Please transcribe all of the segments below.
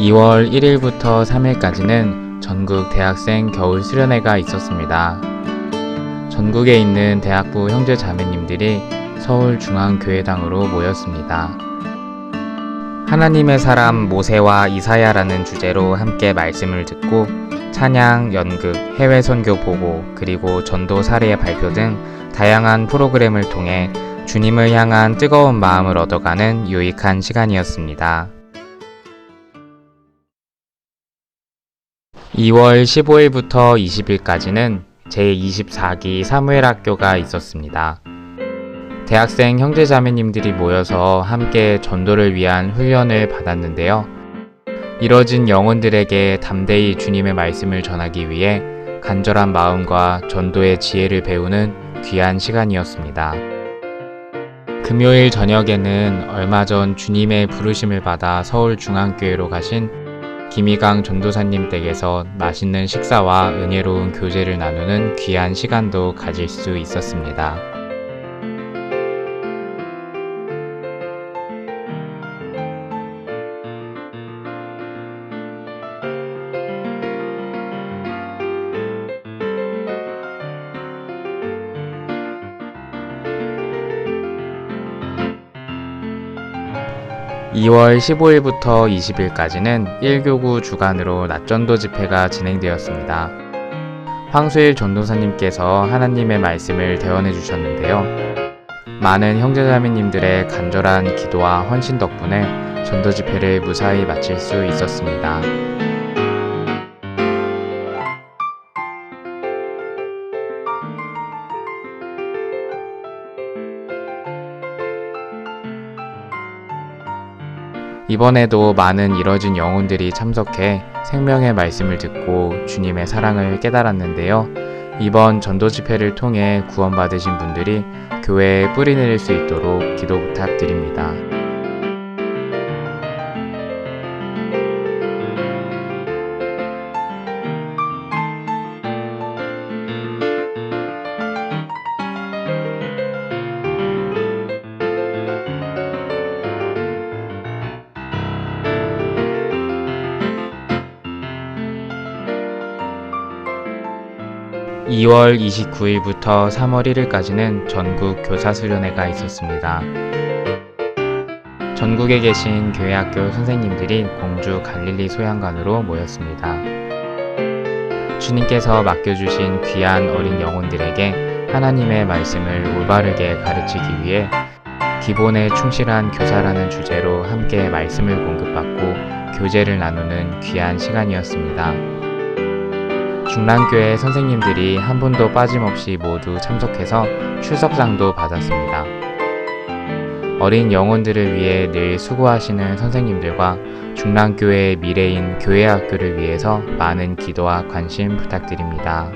2월 1일부터 3일까지는 전국 대학생 겨울 수련회가 있었습니다. 전국에 있는 대학부 형제 자매님들이 서울중앙교회당으로 모였습니다. 하나님의 사람 모세와 이사야라는 주제로 함께 말씀을 듣고 찬양, 연극, 해외 선교 보고, 그리고 전도 사례 발표 등 다양한 프로그램을 통해 주님을 향한 뜨거운 마음을 얻어가는 유익한 시간이었습니다. 2월 15일부터 20일까지는 제24기 사무엘 학교가 있었습니다. 대학생 형제자매님들이 모여서 함께 전도를 위한 훈련을 받았는데요. 이뤄진 영혼들에게 담대히 주님의 말씀을 전하기 위해 간절한 마음과 전도의 지혜를 배우는 귀한 시간이었습니다. 금요일 저녁에는 얼마 전 주님의 부르심을 받아 서울중앙교회로 가신 김희강 전도사님 댁에서 맛있는 식사와 은혜로운 교제를 나누는 귀한 시간도 가질 수 있었습니다. (2월 15일부터 20일까지는 1교구 주간으로 낮전도 집회가 진행되었습니다. 황수일 전도사님께서 하나님의 말씀을 대언해 주셨는데요. 많은 형제자매님들의 간절한 기도와 헌신 덕분에 전도 집회를 무사히 마칠 수 있었습니다. 이번에도 많은 이뤄진 영혼들이 참석해 생명의 말씀을 듣고 주님의 사랑을 깨달았는데요. 이번 전도 집회를 통해 구원받으신 분들이 교회에 뿌리 내릴 수 있도록 기도 부탁드립니다. (2월 29일부터 3월 1일까지는 전국 교사수련회가 있었습니다. 전국에 계신 교회학교 선생님들이 공주 갈릴리 소양관으로 모였습니다. 주님께서 맡겨주신 귀한 어린 영혼들에게 하나님의 말씀을 올바르게 가르치기 위해 기본에 충실한 교사라는 주제로 함께 말씀을 공급받고 교제를 나누는 귀한 시간이었습니다. 중랑교회 선생님들이 한 분도 빠짐없이 모두 참석해서 출석상도 받았습니다. 어린 영혼들을 위해 늘 수고하시는 선생님들과 중랑교회의 미래인 교회학교를 위해서 많은 기도와 관심 부탁드립니다.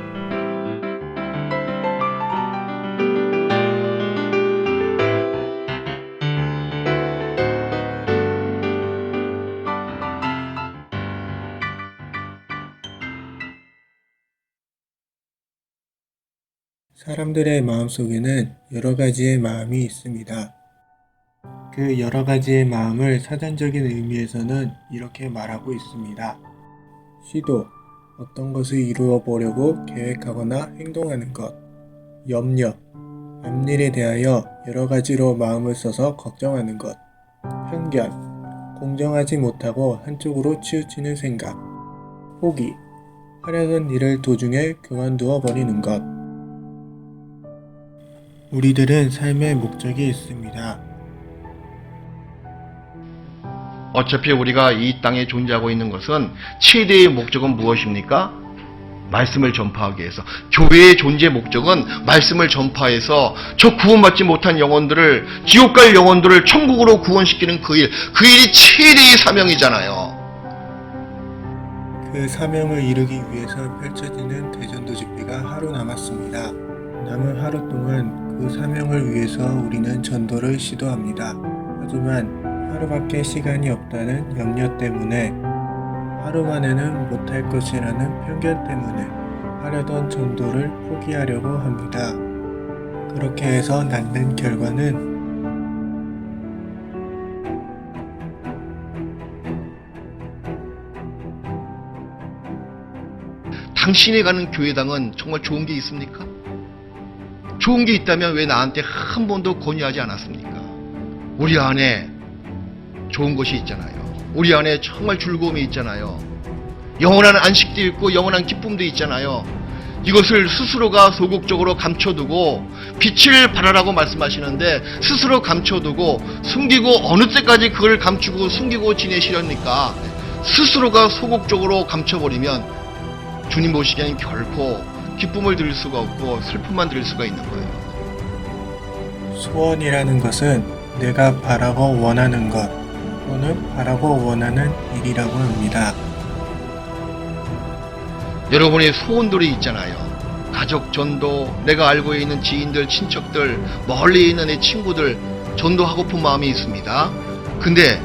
사람들의 마음속에는 여러 가지의 마음이 있습니다. 그 여러 가지의 마음을 사전적인 의미에서는 이렇게 말하고 있습니다. 시도, 어떤 것을 이루어 보려고 계획하거나 행동하는 것. 염려, 앞일에 대하여 여러 가지로 마음을 써서 걱정하는 것. 편견, 공정하지 못하고 한쪽으로 치우치는 생각. 포기, 하려던 일을 도중에 그만두어 버리는 것. 우리들은 삶의 목적이 있습니다. 어차피 우리가 이 땅에 존재하고 있는 것은 최대의 목적은 무엇입니까? 말씀을 전파하기 위해서. 교회의 존재 목적은 말씀을 전파해서 저 구원받지 못한 영혼들을, 지옥 갈 영혼들을 천국으로 구원시키는 그 일, 그 일이 최대의 사명이잖아요. 그 사명을 이루기 위해서 펼쳐지는 대전도 집회가 하루 남았습니다. 남은 하루 동안 그 사명을 위해서 우리는 전도를 시도합니다. 하지만 하루밖에 시간이 없다는 염려 때문에 하루만에는 못할 것이라는 편견 때문에 하려던 전도를 포기하려고 합니다. 그렇게 해서 낳는 결과는 당신이 가는 교회당은 정말 좋은 게 있습니까? 좋은 게 있다면 왜 나한테 한 번도 권유하지 않았습니까? 우리 안에 좋은 것이 있잖아요. 우리 안에 정말 즐거움이 있잖아요. 영원한 안식도 있고 영원한 기쁨도 있잖아요. 이것을 스스로가 소극적으로 감춰두고 빛을 발하라고 말씀하시는데 스스로 감춰두고 숨기고 어느 때까지 그걸 감추고 숨기고 지내시렵니까? 스스로가 소극적으로 감춰버리면 주님 보시기에는 결코 기쁨을 드릴 수가 없고 슬픔만 드릴 수가 있는 거예요. 소원이라는 것은 내가 바라고 원하는 것 또는 바라고 원하는 일이라고 합니다. 여러분의 소원들이 있잖아요. 가족 전도, 내가 알고 있는 지인들, 친척들, 멀리 있는 내 친구들 전도하고픈 마음이 있습니다. 근데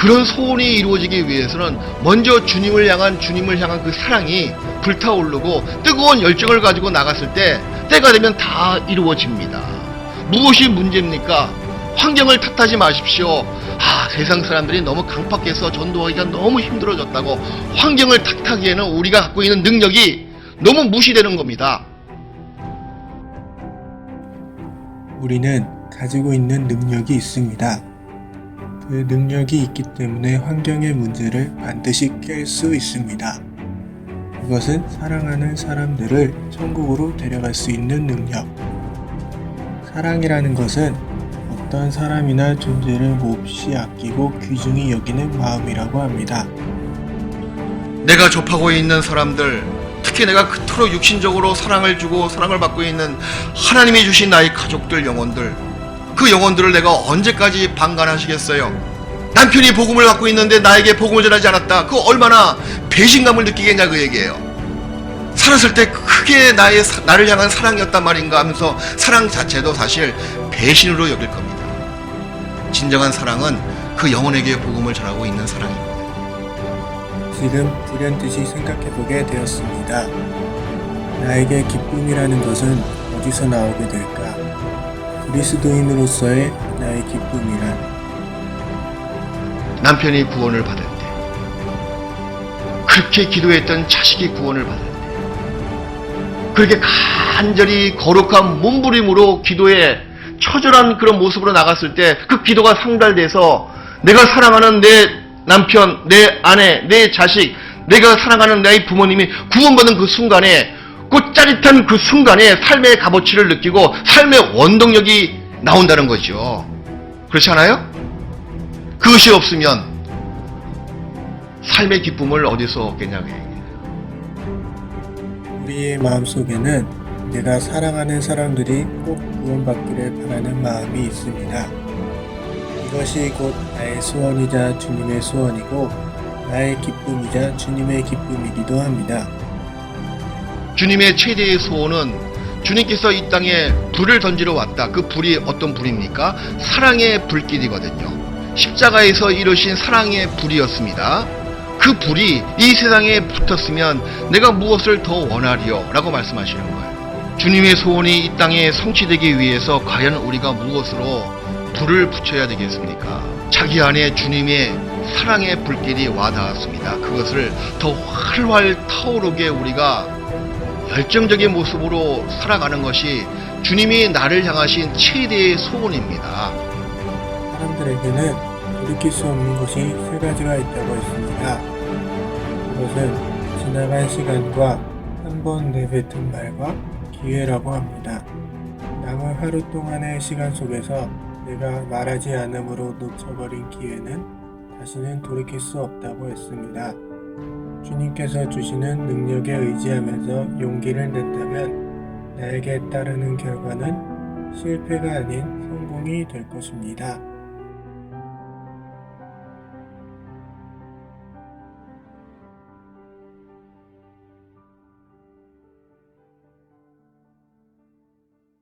그런 소원이 이루어지기 위해서는 먼저 주님을 향한 주님을 향한 그 사랑이 불타오르고 뜨거운 열정을 가지고 나갔을 때 때가 되면 다 이루어집니다. 무엇이 문제입니까? 환경을 탓하지 마십시오. 아, 세상 사람들이 너무 강팍해서 전도하기가 너무 힘들어졌다고 환경을 탓하기에는 우리가 갖고 있는 능력이 너무 무시되는 겁니다. 우리는 가지고 있는 능력이 있습니다. 그 능력이 있기 때문에 환경의 문제를 반드시 깰 수 있습니다. 그것은 사랑하는 사람들을 천국으로 데려갈 수 있는 능력. 사랑이라는 것은 어떤 사람이나 존재를 몹시 아끼고 귀중히 여기는 마음이라고 합니다. 내가 접하고 있는 사람들, 특히 내가 그토록 육신적으로 사랑을 주고 사랑을 받고 있는 하나님이 주신 나의 가족들 영혼들, 그 영혼들을 내가 언제까지 방관하시겠어요? 남편이 복음을 받고 있는데 나에게 복음을 전하지 않았다. 그 얼마나 배신감을 느끼겠냐 그 얘기예요. 살았을 때 크게 나의 사- 나를 향한 사랑이었단 말인가 하면서 사랑 자체도 사실 배신으로 여길 겁니다. 진정한 사랑은 그 영혼에게 복음을 전하고 있는 사랑입니다. 지금 불현듯이 생각해 보게 되었습니다. 나에게 기쁨이라는 것은 어디서 나오게 될까? 그리스도인으로서의 나의 기쁨이란 남편이 구원을 받을 때, 그렇게 기도했던 자식이 구원을 받을 때, 그렇게 간절히 거룩한 몸부림으로 기도에 처절한 그런 모습으로 나갔을 때, 그 기도가 상달돼서 내가 사랑하는 내 남편, 내 아내, 내 자식, 내가 사랑하는 나의 부모님이 구원받은 그 순간에, 그 짜릿한 그 순간에 삶의 값어치를 느끼고 삶의 원동력이 나온다는 거죠. 그렇지 않아요? 그것이 없으면 삶의 기쁨을 어디서 얻겠냐고 얘기해요. 우리의 마음속에는 내가 사랑하는 사람들이 꼭 구원받기를 바라는 마음이 있습니다. 이것이 곧 나의 소원이자 주님의 소원이고 나의 기쁨이자 주님의 기쁨이기도 합니다. 주님의 최대의 소원은 주님께서 이 땅에 불을 던지러 왔다. 그 불이 어떤 불입니까? 사랑의 불길이거든요. 십자가에서 이루신 사랑의 불이었습니다. 그 불이 이 세상에 붙었으면 내가 무엇을 더 원하리요? 라고 말씀하시는 거예요. 주님의 소원이 이 땅에 성취되기 위해서 과연 우리가 무엇으로 불을 붙여야 되겠습니까? 자기 안에 주님의 사랑의 불길이 와 닿았습니다. 그것을 더 활활 타오르게 우리가 열정적인 모습으로 살아가는 것이 주님이 나를 향하신 최대의 소원입니다. 사람들에게는 돌이킬 수 없는 것이 세 가지가 있다고 했습니다. 그것은 지나간 시간과 한 번 내뱉은 말과 기회라고 합니다. 남은 하루 동안의 시간 속에서 내가 말하지 않음으로 놓쳐버린 기회는 다시는 돌이킬 수 없다고 했습니다. 주님께서 주시는 능력에 의지하면서 용기를 낸다면 나에게 따르는 결과는 실패가 아닌 성공이 될 것입니다.